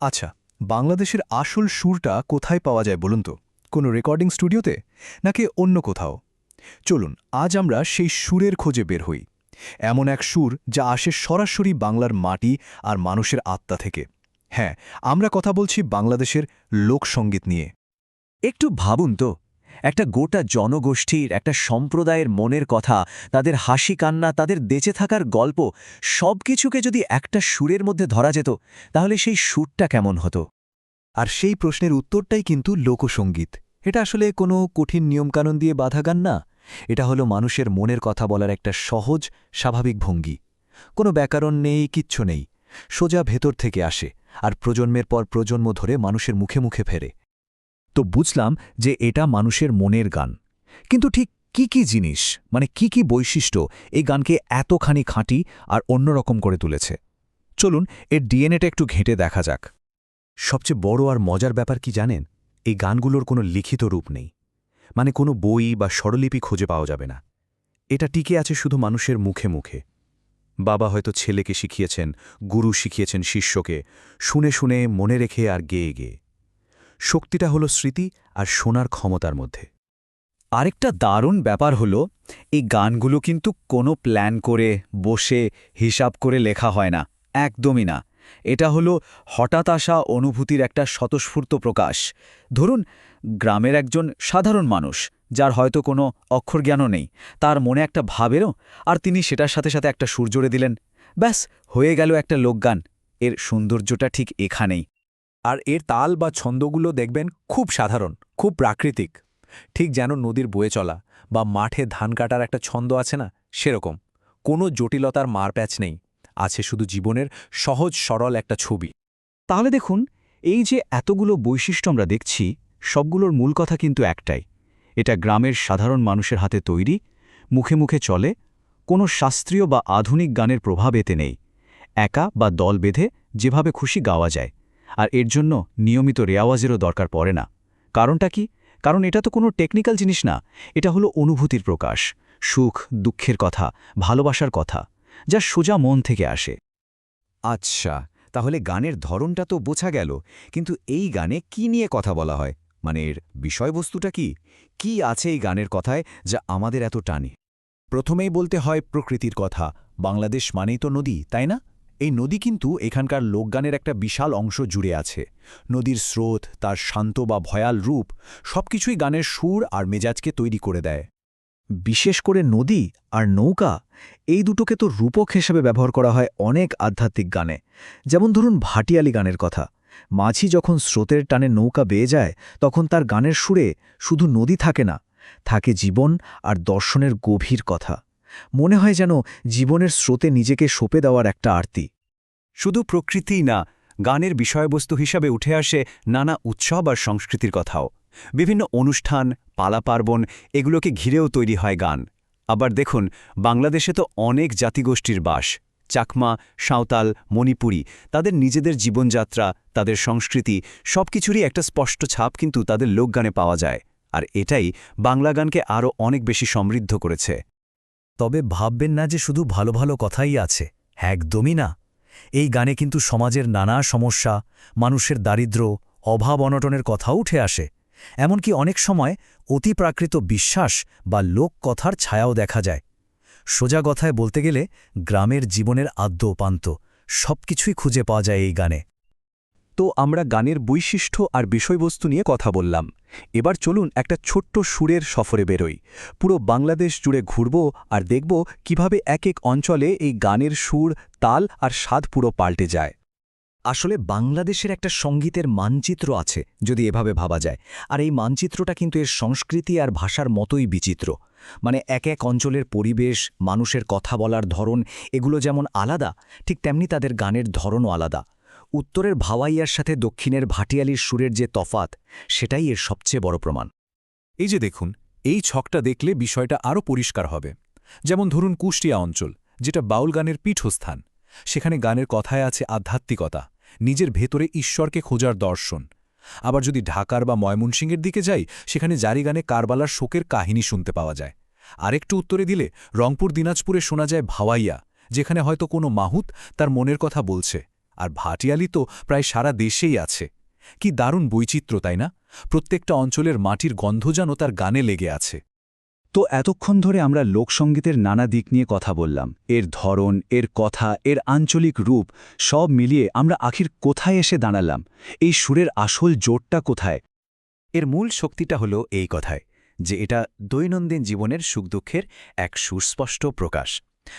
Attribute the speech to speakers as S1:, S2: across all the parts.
S1: আচ্ছা বাংলাদেশের আসল সুরটা কোথায় পাওয়া যায় বলুন তো? কোনো রেকর্ডিং স্টুডিওতে? নাকি অন্য কোথাও? চলুন, আজ আমরা সেই সুরের খোঁজে বের হই। এমন এক সুর যা আসে সরাসরি বাংলার মাটি আর মানুষের আত্মা থেকে। হ্যাঁ আমরা কথা বলছি বাংলাদেশের লোকসঙ্গীত নিয়ে।
S2: একটু ভাবুন তো একটা গোটা জনগোষ্ঠীর, একটা সম্প্রদায়ের মনের কথা, তাদের হাসি কান্না, তাদের বেঁচে থাকার গল্প সব কিছুকে যদি একটা সুরের মধ্যে ধরা যেত, তাহলে সেই সুরটা কেমন হতো?
S1: আর সেই প্রশ্নের উত্তরটাই কিন্তু লোকসঙ্গীত এটা আসলে কোনো কঠিন নিয়মকানুন দিয়ে বাধা গান না। এটা হলো মানুষের মনের কথা বলার একটা সহজ, স্বাভাবিক ভঙ্গি। কোনো ব্যাকরণ নেই, কিচ্ছু নেই। সোজা ভেতর থেকে আসে, আর প্রজন্মের পর প্রজন্ম ধরে মানুষের মুখে মুখে ফেরে। তো বুঝলাম যে এটা মানুষের মনের গান। কিন্তু ঠিক কি কি জিনিস মানে কি কি বৈশিষ্ট্য এই গানকে এতখানি খাঁটি আর অন্যরকম করে তুলেছে? চলুন এর ডিএনএটা একটু ঘেঁটে দেখা যাক। সবচেয়ে বড় আর মজার ব্যাপার কি জানেন? এই গানগুলোর কোনো লিখিত রূপ নেই। মানে কোনো বই বা স্বরলিপি খুঁজে পাওয়া যাবে না। এটা টিকে আছে শুধু মানুষের মুখে মুখে। বাবা হয়তো ছেলেকে শিখিয়েছেন, গুরু শিখিয়েছেন শিষ্যকে, শুনে শুনে মনে রেখে আর গেয়ে গেয়ে। শক্তিটা হলো স্মৃতি আর শোনার ক্ষমতার মধ্যে।
S2: আরেকটা দারুণ ব্যাপার হলো, এই গানগুলো কিন্তু কোনো প্ল্যান করে, বসে, হিসাব করে লেখা হয় না। একদমই না। এটা হলো হঠাৎ আসা অনুভূতির একটা স্বতঃস্ফূর্ত প্রকাশ। ধরুন, গ্রামের একজন সাধারণ মানুষ, যার হয়তো কোনো অক্ষরজ্ঞানও নেই, তার মনে একটা ভাবেরও আর তিনি সেটার সাথে সাথে একটা সুর জুড়ে দিলেন। ব্যাস, হয়ে গেল একটা লোকগান। এর সৌন্দর্যটা ঠিক এখানেই।
S1: আর এর তাল বা ছন্দগুলো দেখবেন খুব সাধারণ, খুব প্রাকৃতিক। ঠিক যেন নদীর বয়ে চলা বা মাঠে ধান কাটার একটা ছন্দ আছে না, সেরকম। কোনো জটিলতার মারপ্যাচ নেই, আছে শুধু জীবনের সহজ সরল একটা ছবি।
S2: তাহলে দেখুন, এই যে এতগুলো বৈশিষ্ট্য আমরা দেখছি, সবগুলোর মূল কথা কিন্তু একটাই। এটা গ্রামের সাধারণ মানুষের হাতে তৈরি, মুখে মুখে চলে, কোনো শাস্ত্রীয় বা আধুনিক গানের প্রভাব এতে নেই। একা বা দল বেঁধে যেভাবে খুশি গাওয়া যায়। আর এর জন্য নিয়মিত রেওয়াজেরও দরকার পড়ে না। কারণটা কি? কারণ এটা তো কোনো টেকনিক্যাল জিনিস না। এটা হলো অনুভূতির প্রকাশ, সুখ, দুঃখের কথা, ভালোবাসার কথা, যা সোজা মন থেকে আসে।
S3: আচ্ছা তাহলে গানের ধরনটা তো বোঝা গেল, কিন্তু এই গানে কি নিয়ে কথা বলা হয়? মানে এর বিষয়বস্তুটা কি? কি আছে এই গানের কথায় যা আমাদের এত টানে?
S1: প্রথমেই বলতে হয় প্রকৃতির কথা, বাংলাদেশ মানেই তো নদী, তাই না? এই নদী কিন্তু এখানকার লোকগানের একটা বিশাল অংশ জুড়ে আছে। নদীর স্রোত, তার শান্ত বা ভয়াল রূপ সবকিছুই গানের সুর আর মেজাজকে তৈরি করে দেয়।
S2: বিশেষ করে নদী আর নৌকা, এই দুটোকে তো রূপক হিসেবে ব্যবহার করা হয় অনেক আধ্যাত্মিক গানে। যেমন ধরুন ভাটিয়ালি গানের কথা। মাঝি যখন স্রোতের টানে নৌকা বেয়ে যায়, তখন তার গানের সুরে শুধু নদী থাকে না, থাকে জীবন আর দর্শনের গভীর কথা। মনে হয় যেন জীবনের স্রোতে নিজেকে সঁপে দেওয়ার একটা আরতি।
S1: শুধু প্রকৃতিই না, গানের বিষয়বস্তু হিসাবে উঠে আসে নানা উৎসব আর সংস্কৃতির কথাও। বিভিন্ন অনুষ্ঠান পালা পার্বণ এগুলোকে ঘিরেও তৈরি হয় গান। আবার দেখুন, বাংলাদেশে তো অনেক জাতিগোষ্ঠীর বাস। চাকমা, সাঁওতাল, মণিপুরী, তাদের নিজেদের জীবনযাত্রা, তাদের সংস্কৃতি, সবকিছুরই একটা স্পষ্ট ছাপ কিন্তু তাদের লোকগানে পাওয়া যায়। আর এটাই বাংলা গানকে আরও অনেক বেশি সমৃদ্ধ করেছে।
S4: তবে ভাববেন না যে শুধু ভালো ভালো কথাই আছে। একদমই না। এই গানে কিন্তু সমাজের নানা সমস্যা, মানুষের দারিদ্র্য, অভাব অনটনের কথাও উঠে আসে। এমনকি অনেক সময় অতিপ্রাকৃত বিশ্বাস বা লোককথার ছায়াও দেখা যায়। সোজা কথায় বলতে গেলে, গ্রামের জীবনের আদ্যোপান্ত, সবকিছুই খুঁজে পাওয়া যায় এই গানে।
S1: তো আমরা গানের বৈশিষ্ট্য আর বিষয়বস্তু নিয়ে কথা বললাম। এবার চলুন একটা ছোট্ট সুরের সফরে বেরোই। পুরো বাংলাদেশ জুড়ে ঘুরব আর দেখব কীভাবে এক এক অঞ্চলে এই গানের সুর, তাল আর স্বাদ পুরো পাল্টে যায়।
S3: আসলে বাংলাদেশের একটা সঙ্গীতের মানচিত্র আছে, যদি এভাবে ভাবা যায়। আর এই মানচিত্রটা কিন্তু এর সংস্কৃতি আর ভাষার মতোই বিচিত্র। মানে এক এক অঞ্চলের পরিবেশ, মানুষের কথা বলার ধরন, এগুলো যেমন আলাদা, ঠিক তেমনি তাদের গানের ধরনও আলাদা। উত্তরের ভাওয়াইয়ার সাথে দক্ষিণের ভাটিয়ালির সুরের যে তফাত, সেটাই এর সবচেয়ে বড় প্রমাণ।
S1: এই যে দেখুন, এই ছকটা দেখলে বিষয়টা আরও পরিষ্কার হবে। যেমন ধরুন কুষ্টিয়া অঞ্চল, যেটা বাউল গানের পীঠস্থান। সেখানে গানের কথায় আছে আধ্যাত্মিকতা, নিজের ভেতরে ঈশ্বরকে খোঁজার দর্শন। আবার যদি ঢাকার বা ময়মনসিংহের দিকে যাই, সেখানে জারি গানে কারবালার শোকের কাহিনী শুনতে পাওয়া যায়। আরেকটু উত্তরে দিলে রংপুর, দিনাজপুরে শোনা যায় ভাওয়াইয়া, যেখানে হয়তো কোনো মাহুত তার মনের কথা বলছে।
S5: আর ভাটিয়ালি তো প্রায় সারা দেশেই আছে। কি দারুণ বৈচিত্র্য, তাই না? প্রত্যেকটা অঞ্চলের মাটির গন্ধ যেন তার গানে লেগে আছে।
S2: তো এতক্ষণ ধরে আমরা লোকসঙ্গীতের নানা দিক নিয়ে কথা বললাম। এর ধরন, এর কথা, এর আঞ্চলিক রূপ, সব মিলিয়ে আমরা আখির কোথায় এসে দাঁড়ালাম? এই সুরের আসল জোরটা কোথায়?
S1: এর মূল শক্তিটা হলো এই কথায় যে এটা দৈনন্দিন জীবনের সুখদুঃখের এক সুস্পষ্ট প্রকাশ।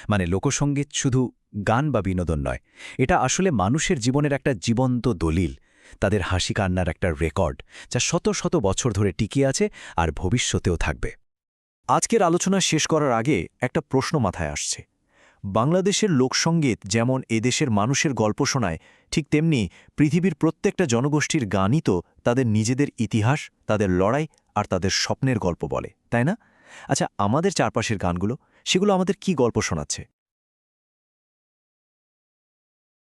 S1: মানে লোকসঙ্গীত শুধু গান বা বিনোদন নয়। এটা আসলে মানুষের জীবনের একটা জীবন্ত দলিল, তাদের হাসি কান্নার একটা রেকর্ড, যা শত শত বছর ধরে টিকিয়ে আছে আর ভবিষ্যতেও থাকবে। আজকের আলোচনা শেষ করার আগে একটা প্রশ্ন মাথায় আসছে। বাংলাদেশের লোকসঙ্গীত যেমন এদেশের মানুষের গল্প শোনায়, ঠিক তেমনি পৃথিবীর প্রত্যেকটা জনগোষ্ঠীর গানই তো তাদের নিজেদের ইতিহাস, তাদের লড়াই আর তাদের স্বপ্নের গল্প বলে, তাই না? আচ্ছা আমাদের চারপাশের গানগুলো, সেগুলো আমাদের কি গল্প শোনাচ্ছে?